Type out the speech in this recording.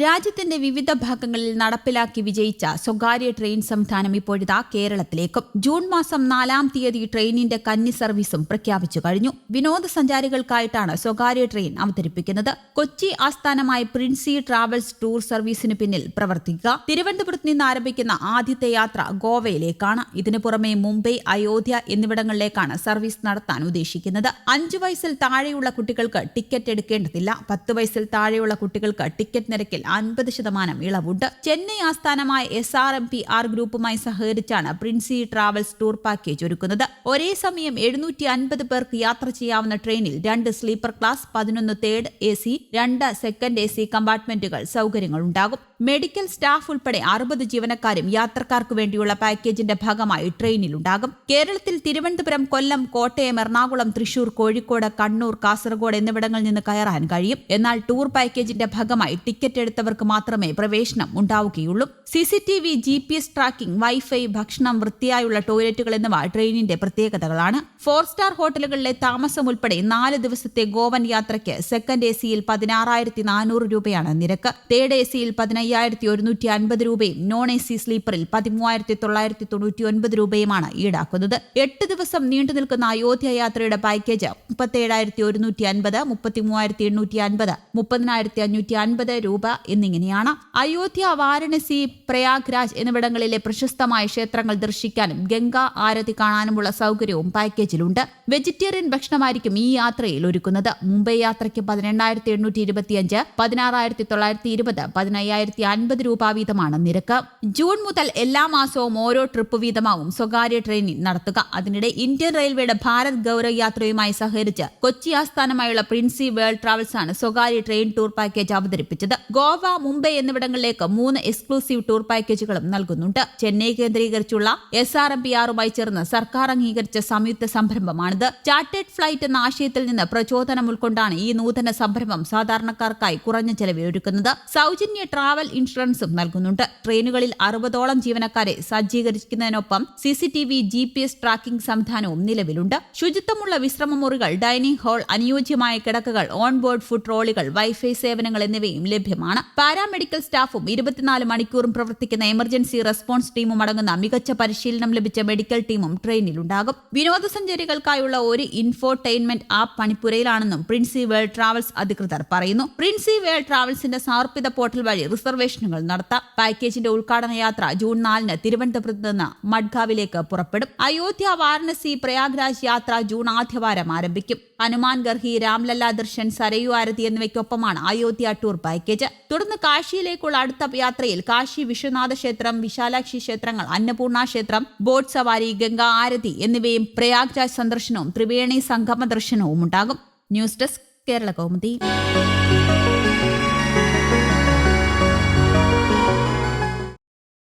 രാജ്യത്തിന്റെ വിവിധ ഭാഗങ്ങളിൽ നടപ്പിലാക്കി വിജയിച്ച സ്വകാര്യ ട്രെയിൻ സംവിധാനം ഇപ്പോഴിതാ കേരളത്തിലേക്കും. ജൂൺ മാസം നാലാം തീയതി ട്രെയിനിന്റെ കന്നി സർവീസും പ്രഖ്യാപിച്ചു കഴിഞ്ഞു. വിനോദസഞ്ചാരികൾക്കായിട്ടാണ് സ്വകാര്യ ട്രെയിൻ അവതരിപ്പിക്കുന്നത്. കൊച്ചി ആസ്ഥാനമായ പ്രിൻസി ട്രാവൽസ് ടൂർ സർവീസിന് പിന്നിൽ പ്രവർത്തിക്കുക. തിരുവനന്തപുരത്ത് നിന്ന് ആരംഭിക്കുന്ന ആദ്യത്തെ യാത്ര ഗോവയിലേക്കാണ്. ഇതിനു പുറമെ മുംബൈ അയോധ്യ എന്നിവിടങ്ങളിലേക്കാണ് സർവീസ് നടത്താൻ ഉദ്ദേശിക്കുന്നത്. അഞ്ചു വയസ്സിൽ താഴെയുള്ള കുട്ടികൾക്ക് ടിക്കറ്റ് എടുക്കേണ്ടതില്ല. പത്ത് വയസ്സിൽ താഴെയുള്ള കുട്ടികൾക്ക് ടിക്കറ്റ് നിരക്കിൽ അൻപത് ശതമാനം ഇളവുണ്ട്. ചെന്നൈ ആസ്ഥാനമായ S R M P R ഗ്രൂപ്പുമായി സഹകരിച്ചാണ് പ്രിൻസി ട്രാവൽസ് ടൂർ പാക്കേജ് ഒരുക്കുന്നത്. ഒരേ സമയം എഴുന്നൂറ്റി അൻപത് പേർക്ക് യാത്ര ചെയ്യാവുന്ന ട്രെയിനിൽ രണ്ട് സ്ലീപ്പർ ക്ലാസ് പതിനൊന്ന് തേർഡ് എ സി രണ്ട് സെക്കൻഡ് എ സി കമ്പാർട്ട്മെന്റുകൾ സൗകര്യങ്ങൾ ഉണ്ടാകും മെഡിക്കൽ സ്റ്റാഫ് ഉൾപ്പെടെ അറുപത് ജീവനക്കാരും യാത്രക്കാർക്ക് വേണ്ടിയുള്ള പാക്കേജിന്റെ ഭാഗമായി ട്രെയിനിലുണ്ടാകും. കേരളത്തിൽ തിരുവനന്തപുരം കൊല്ലം കോട്ടയം എറണാകുളം തൃശൂർ കോഴിക്കോട് കണ്ണൂർ കാസർഗോഡ് എന്നിവിടങ്ങളിൽ നിന്ന് കയറാൻ കഴിയും. എന്നാൽ ടൂർ പാക്കേജിന്റെ ഭാഗമായി ടിക്കറ്റ് എടുത്തവർക്ക് മാത്രമേ പ്രവേശനം ഉണ്ടാവുകയുള്ളൂ. CCTV G P S tracking wifi ഭക്ഷണം വൃത്തിയായുള്ള ടോയ്ലറ്റുകൾ എന്നിവ ട്രെയിനിന്റെ പ്രത്യേകതകളാണ്. ഫോർ സ്റ്റാർ ഹോട്ടലുകളിലെ താമസം ഉൾപ്പെടെ നാല് ദിവസത്തെ ഗോവൻ യാത്രയ്ക്ക് സെക്കൻഡ് എ സിയിൽ പതിനാറായിരത്തി നാനൂറ് രൂപയാണ് നിരക്ക്. തേർഡ് എ സിയിൽ പതിനയ്യായിരത്തി ഒരുന്നൂറ്റി അൻപത് രൂപയും നോൺ എ സി സ്ലീപ്പറിൽ പതിമൂവായിരത്തി തൊള്ളായിരത്തി തൊണ്ണൂറ്റി ഒൻപത് രൂപയുമാണ് ഈടാക്കുന്നത്. എട്ട് ദിവസം നീണ്ടു നിൽക്കുന്ന അയോധ്യ യാത്രയുടെ പാക്കേജ് മുപ്പത്തേഴായിരത്തി ഒരുന്നൂറ്റി അൻപത് മുപ്പത്തി മൂവായിരത്തി എണ്ണൂറ്റി അൻപത് മുപ്പതിനായിരത്തി അഞ്ഞൂറ്റി അൻപത് രൂപ എന്നിങ്ങനെയാണ്. അയോധ്യ വാരണസി പ്രയാഗ്രാജ് എന്നിവിടങ്ങളിലെ പ്രശസ്തമായ ക്ഷേത്രങ്ങൾ ദർശിക്കാനും ഗംഗാ ആരതി കാണാനുമുള്ള സൗകര്യവും പാക്കേജിലുണ്ട് വെജിറ്റേറിയൻ ഭക്ഷണമായിരിക്കും ഈ യാത്രയിൽ ഒരുക്കുന്നത്. മുംബൈ യാത്രയ്ക്ക് പതിനെണ്ണായിരത്തി എണ്ണൂറ്റി ഇരുപത്തിയഞ്ച് പതിനാറായിരത്തി തൊള്ളായിരത്തി ഇരുപത് പതിനയ്യായിരത്തി അൻപത് രൂപ വീതമാണ് നിരക്ക്. ജൂൺ മുതൽ എല്ലാ മാസവും ഓരോ ട്രിപ്പ് വീതമാവും സ്വകാര്യ ട്രെയിനിൽ നടത്തുക. അതിനിടെ ഇന്ത്യൻ റെയിൽവേയുടെ ഭാരത് ഗൗരവ് യാത്രയുമായി സഹകരിച്ച് കൊച്ചി ആസ്ഥാനമായുള്ള പ്രിൻസി വേൾഡ് ട്രാവൽസ് ആണ് സ്വകാര്യ ട്രെയിൻ ടൂർ പാക്കേജ് അവതരിപ്പിച്ചത്. ഗോവ മുംബൈ എന്നിവിടങ്ങളിലേക്ക് മൂന്ന് എക്സ്ക്ലൂസീവ് ടൂർ പാക്കേജുകളും നൽകുന്നുണ്ട്. ചെന്നൈ കേന്ദ്രീകരിച്ചുള്ള എസ് ആർ എം പി ആറുമായി ചേർന്ന് സർക്കാർ അംഗീകരിച്ച സംയുക്ത സംരംഭമാണിത്. ചാർട്ടേഡ് ഫ്ലൈറ്റ് എന്ന ആശയത്തിൽ നിന്ന് പ്രചോദനം ഉൾക്കൊണ്ടാണ് ഈ നൂതന സംരംഭം സാധാരണക്കാർക്കായി കുറഞ്ഞ ചെലവിൽ ഒരുക്കുന്നത്. സൗജന്യ ട്രാവൽ ഇൻഷുറൻസും നൽകുന്നുണ്ട്. ട്രെയിനുകളിൽ അറുപതോളം ജീവനക്കാരെ സജ്ജീകരിക്കുന്നതിനൊപ്പം C C T V G P S tracking സംവിധാനവും നിലവിലുണ്ട്. ശുചിത്വമുള്ള വിശ്രമ മുറികൾ ഡൈനിങ് ഹാൾ അനുയോജ്യമായ കിടക്കകൾ ഓൺബോർഡ് ഫുഡ് ട്രോളികൾ വൈഫൈ സേവനങ്ങൾ എന്നിവയും ലഭ്യമാണ്. പാരാമെഡിക്കൽ സ്റ്റാഫും ഇരുപത്തിനാല് മണിക്കൂറും പ്രവർത്തിക്കുന്ന എമർജൻസി റെസ്പോൺസ് ടീമും അടങ്ങുന്ന മികച്ച പരിശീലനം ലഭിച്ച മെഡിക്കൽ ടീമും ട്രെയിനിലുണ്ടാകും. വിനോദസഞ്ചാരികൾക്കായുള്ള ഒരു ഇൻഫോർടൈൻമെന്റ് ആപ്പ് പണിപ്പുരയിലാണെന്നും പ്രിൻസി വേൾഡ് ട്രാവൽസ് അധികൃതർ പറയുന്നു. പ്രിൻസി വേൾഡ് ട്രാവൽസിന്റെ സമർപ്പിത പോർട്ടൽ വഴി റിസർവേഷനുകൾ നടത്താം. പാക്കേജിന്റെ ഉദ്ഘാടന യാത്ര ജൂൺ നാലിന് തിരുവനന്തപുരത്ത് നിന്ന് മഡ്ഗാവിലേക്ക് പുറപ്പെടും. അയോധ്യ വാരണസി പ്രയാഗ്രാജ് യാത്ര ജൂൺ ആദ്യവാരം ആരംഭിക്കും. ഹനുമാൻ ഗർഹി രാംലല്ല ദർശൻ സരയു ആരതി എന്നിവയ്ക്കൊപ്പമാണ് അയോധ്യ ടൂർ പാക്കേജ്. തുടർന്ന് കാശിയിലേക്കുള്ള അടുത്ത യാത്രയിൽ കാശി വിശ്വനാഥ ക്ഷേത്രം വിശാലാക്ഷി ക്ഷേത്രങ്ങൾ അന്നപൂർണ ക്ഷേത്രം ബോട്ട് സവാരി ഗംഗാ ആരതി എന്നിവയും പ്രയാഗ്രാജ് സന്ദർശനവും ത്രിവേണി സംഗമ ദർശനവും ഉണ്ടാകും. News desk Kerala Kaumudi.